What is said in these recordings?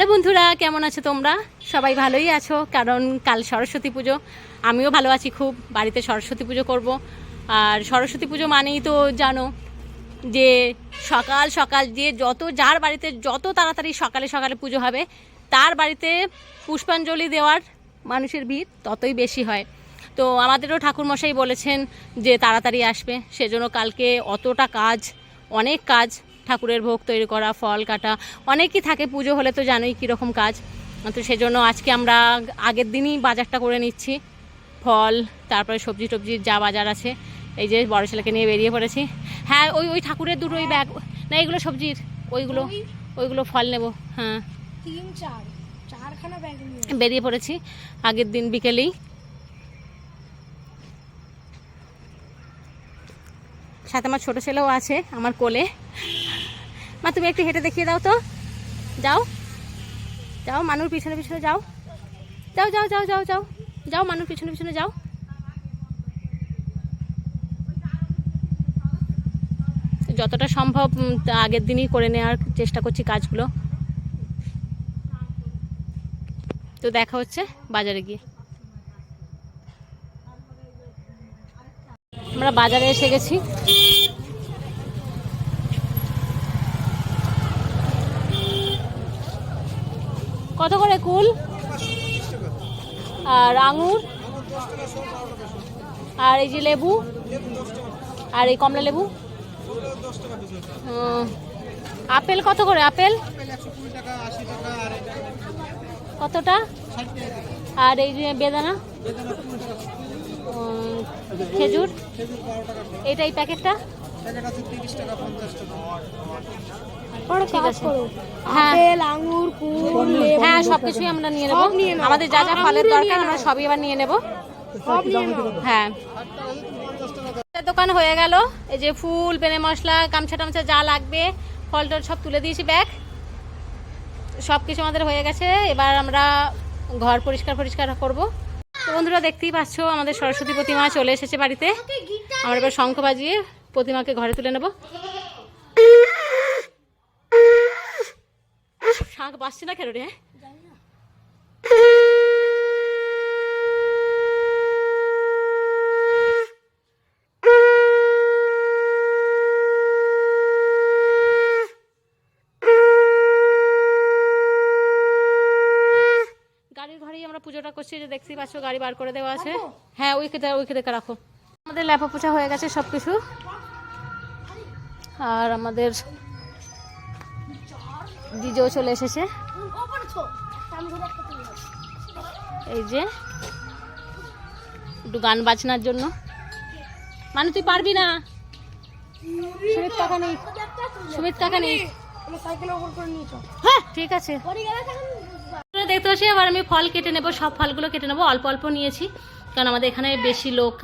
Hello বন্ধুরা, কেমন আছো তোমরা? সবাই ভালোই আছো, কারণ কাল সরস্বতী পুজো। আমিও ভালো আছি খুব, বাড়িতে সরস্বতী পুজো করব। আর সরস্বতী পুজো মানেই তো জানো যে সকাল সকাল যে যত যার বাড়িতে যত তাড়াতাড়ি সকালে সকালে পুজো হবে, তার বাড়িতে পুষ্পাঞ্জলি দেওয়ার মানুষের ভিড় ততই বেশি হয়। তো আমাদেরও ঠাকুরমশাই বলেছেন যে তাড়াতাড়ি আসবে, সেজন্য কালকে অতটা কাজ, অনেক কাজ ঠাকুরের ভোগ তৈরি করা ফল কাটা অনেকই থাকে পুজো হলে তো জানোই কীরকম কাজ। তো সেজন্য আজকে আমরা আগের দিনই বাজারটা করে নিচ্ছি। ফল তারপরে সবজি টবজির যা বাজার আছে এই যে বড় ছেলেকে নিয়ে বেরিয়ে পড়েছি। হ্যাঁ ওই ওই ঠাকুরের দুটো ওই ব্যাগ না এগুলো সবজির ওইগুলো ওইগুলো ফল নেব হ্যাঁ। তিন চার চারখানা ব্যাগ বেরিয়ে পড়েছি আগের দিন বিকেলেই। সাথে আমার ছোটো ছেলেও আছে আমার কোলে। মা, তুমি একটু হেঁটে দেখিয়ে দাও তো। যাও। যাও মানুষ পিছনে পিছনে যাও। যাও যাও যাও যাও যাও। যাও মানুষ পিছনে পিছনে যাও। যতটা সম্ভব আগের দিনই করে নেওয়ার চেষ্টা করছি কাজগুলো। তো দেখা হচ্ছে বাজারে গিয়ে। আমরা বাজারে এসে গেছি। কত করে কুল? আর আঙুর? আর এই যে লেবু? আর এই কমলা লেবু? আপেল কত করে? আপেল? কতটা? আর এই যে বেদানা? খেজুর? এটা এই প্যাকেটটা? হ্যাঁ। লেবু। হ্যাঁ সবকিছুই আমরা নিয়ে নেব। আমাদের যা যা ফলের দরকার আমরা সবই এবার নিয়ে নেব। হ্যাঁ। দোকান হয়ে গেল। এই যে ফুল পেনে মশলা গামছা টামছা যা লাগবে ফল টল সব তুলে দিয়েছি ব্যাগ। সব কিছু আমাদের হয়ে গেছে। এবার আমরা ঘর পরিষ্কার পরিষ্কার করব। তো বন্ধুরা দেখতেই পাচ্ছ আমাদের সরস্বতী প্রতিমা চলে এসেছে বাড়িতে। আমরা এবার শঙ্খ বাজিয়ে প্রতিমাকে ঘরে তুলে নেব। শাঁখ বাজছে না কেন রে হ্যাঁ? গাড়ির ঘরেই আমরা পুজোটা করছি যে দেখতেই পাচ্ছ গাড়ি বার করে দেওয়া আছে। হ্যাঁ ওই খেতে ওই খেতে রাখো। আমাদের ল্যাপা পোছা হয়ে গেছে সব কিছু আর আমাদের দিজেও চলে এসেছে। এই যে, একটু গান বাজনার জন্য। মানে তুই পারবি না? সুমিত কাকা নেই। সুমিত কাকা নেই। হ্যাঁ ঠিক আছে। দেখতে পাচ্ছি এবার আমি ফল কেটে নেব, সব ফলগুলো কেটে নেব। অল্প অল্প নিয়েছি, কারণ আমাদের এখানে বেশি লোক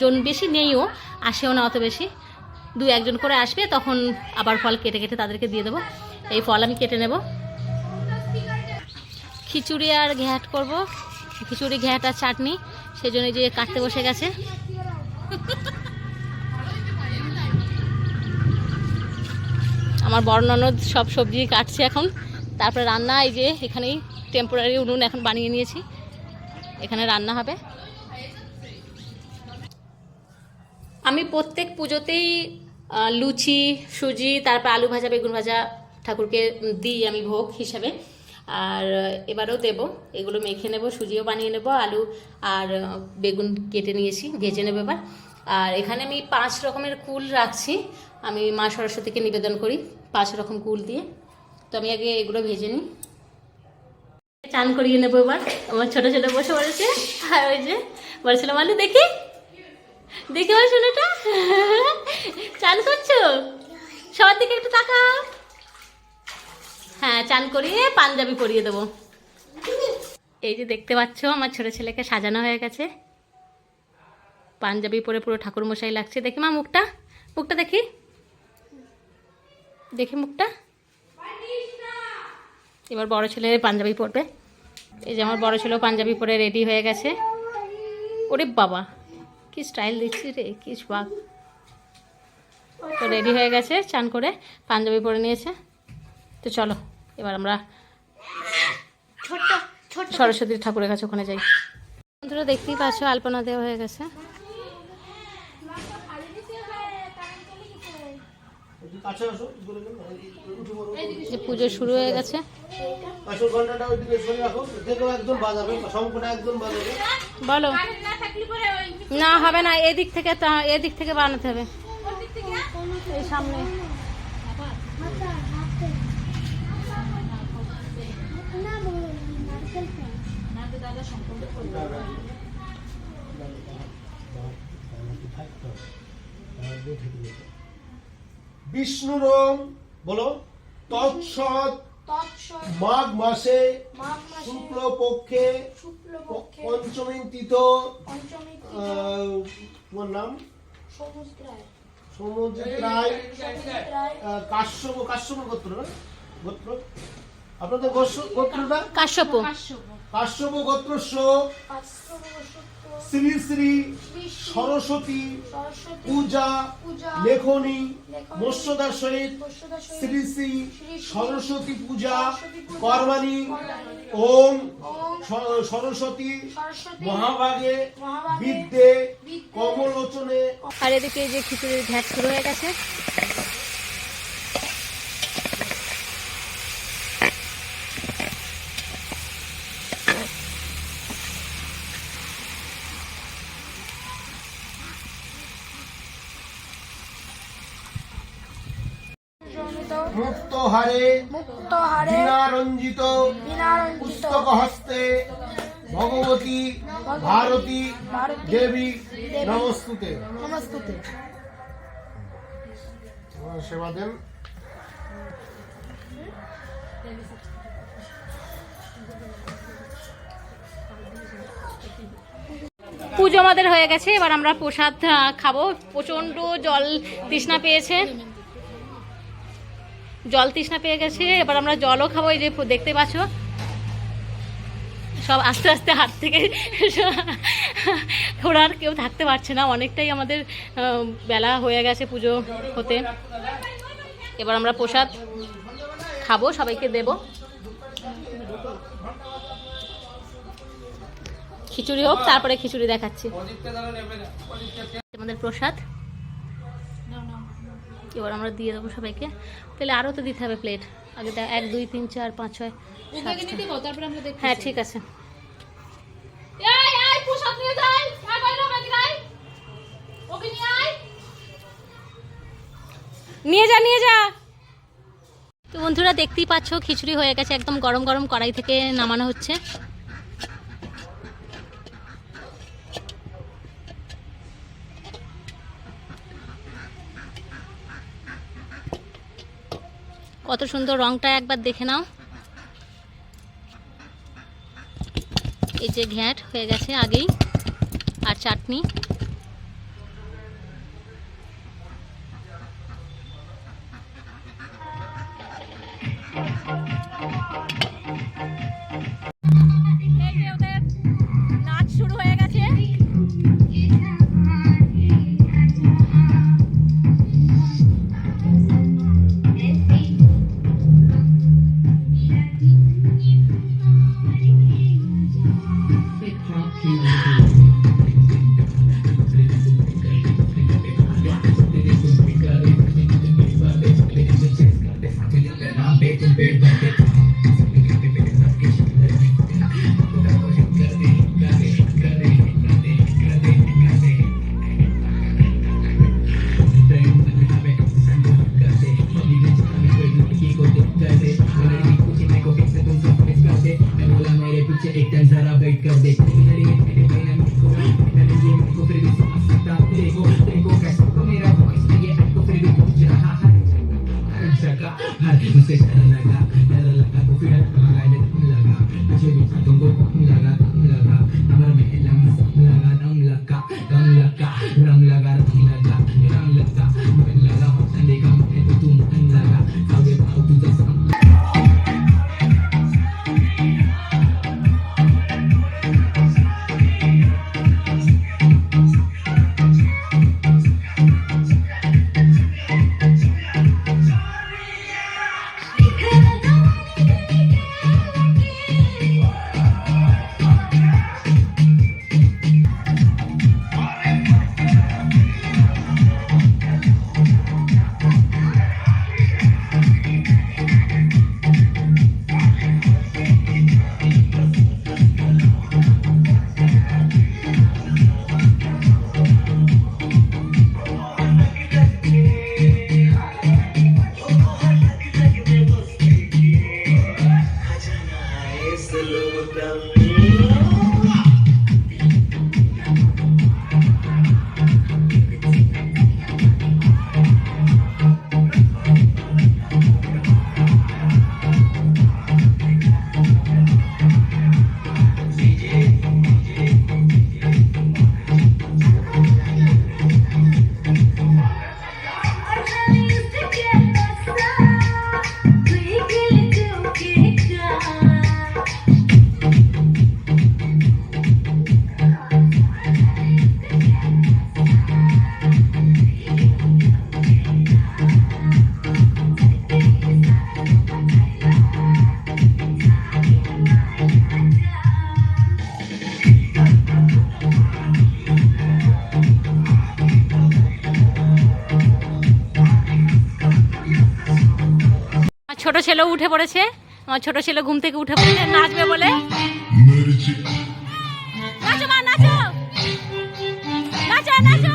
জন বেশি নেইও, আসেও না অত বেশি। দু একজন করে আসবে, তখন আবার ফল কেটে কেটে তাদেরকে দিয়ে দেবো। এই ফল আমি কেটে নেব। খিচুড়ি আর ঘ্যাট করব। খিচুড়ি, ঘ্যাট আর চাটনি সেই জন্য যে কাটতে বসে গেছে। আমার বড় ননদ সব সবজি কাটছে এখন। তারপরে রান্না, এই যে এখানেই টেম্পোরারি উনুন এখন বানিয়ে নিয়েছি। এখানে রান্না হবে। আমি প্রত্যেক পুজোতেই লুচি, সুজি, তারপর আলু ভাজা, বেগুন ভাজা ঠাকুরকে দিই আমি ভোগ হিসাবে। আর এবারেও দেব, এগুলো মেখে নেব, সুজিও বানিয়ে নেব, আলু আর বেগুন কেটে নিয়েছি, ভেজে নেব এবার। আর এখানে আমি পাঁচ রকমের কুল রাখছি, আমি মা সরস্বতীকে নিবেদন করি পাঁচ রকম কুল দিয়ে। তো আমি আগে এগুলো ভেজে নিই। চান করিয়ে নেব এবার, আমার ছোটো ছোটো বসে পড়েছে, আর ওই যে বলছিল আলু দেখি দেখি আমার সোনাটা চান করছ? সবার দিকে একটু তাকাও। হ্যাঁ চান করিয়ে পাঞ্জাবি পরিয়ে দেবো। এই যে দেখতে পাচ্ছ, আমার ছোট ছেলেকে সাজানো হয়ে গেছে। পাঞ্জাবি পরে পুরো ঠাকুর মশাই লাগছে। দেখি মা মুখটা। মুখটা দেখি। দেখি মুখটা। এবার বড় ছেলে পাঞ্জাবি পরবে। এই যে আমার বড় ছেলেও পাঞ্জাবি পরে রেডি হয়ে গেছে। ওরে বাবা। কি স্টাইল দিচ্ছি রে? কি বাঘ তো রেডি হয়ে গেছে চান করে পাঞ্জাবি পরে নিয়েছে। তো চলো এবার আমরা ছোট্ট সরস্বতী ঠাকুরের কাছে ওখানে যাই। বন্ধুরা দেখতেই পাচ্ছ আলপনা দেওয়া হয়ে গেছে। যে পুজো শুরু হয়ে গেছে। আসল ঘন্টাটা ওইদিকে সরিয়ে রাখো দেখো একজন বাজাবে শঙ্কটা একজন বাজাবে। বলো। না হবে না এদিক থেকে এদিক থেকে বানাতে হবে। এই সামনে। বলো তৎসৎ মাঘ মাসে শুক্ল পক্ষে শুক্লপক্ষে পঞ্চমী তিথ তোমার নাম? সমুদ্রায় সমুদ্র রায় সমুদ্রায় কাশ্যপ কাশ্যপ গোত্র না গোত্র। আপনাদের গোত্রটা? কাশ্যপ। কাশ্যপ। গোত্রস্য। শ্রী শ্রী সরস্বতী সরস্বতী পূজা লেখনী মৎস্যদার সহিত শ্রী শ্রী সরস্বতী পূজা কর্মাণী, ওম সরস্বতী মহাভাগে বিদ্যে কমলোচনে আর এদিকে যে খিচুড়ির ঘ্যাট শুরু হয়ে গেছে। মুক্ত হারে মুক্ত হারে বিনারঞ্জিত পুস্তক হস্তে ভগবতী ভারতী দেবী নমস্তুতে। নমস্তুতে। সেবা দেন। পুজো আমাদের হয়ে গেছে এবার আমরা প্রসাদ খাব। প্রচণ্ড জল তৃষ্ণা পেয়েছে। জল তৃষ্ণা পেয়ে গেছে, এবার আমরা জলও খাব, এই যে দেখতে পাচ্ছ। সব আস্তে আস্তে হাত থেকে ওরা আর কেউ থাকতে পারছে না, অনেকটাই আমাদের বেলা হয়ে গেছে পুজো হতে। এবার আমরা প্রসাদ খাব, সবাইকে দেবো। খিচুড়ি হোক, তারপরে খিচুড়ি দেখাচ্ছি। আমাদের প্রসাদ। এবার আমরা দিয়ে দেবো সবাইকে। তাহলে আরও তো দিতে হবে প্লেট আগে দে- এক দুই তিন চার পাঁচ ছয় হ্যাঁ ঠিক আছে। নিয়ে যা নিয়ে যা। তো বন্ধুরা দেখতেই পাচ্ছ খিচুড়ি হয়ে গেছে একদম গরম গরম কড়াই থেকে নামানো হচ্ছে। কত সুন্দর রংটা একবার দেখে নাও। এই যে ঘ্যাট হয়ে গেছে আগেই আর চাটনি। ছেলে উঠে পড়েছে। আমার ছোট ছেলে ঘুম থেকে উঠে পড়েছে, নাচবে বলে। নাচো মা, নাচো। নাচো নাচো।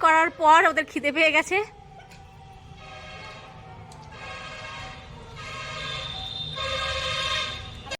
করার পর ওদের খিদে পেয়ে গেছে।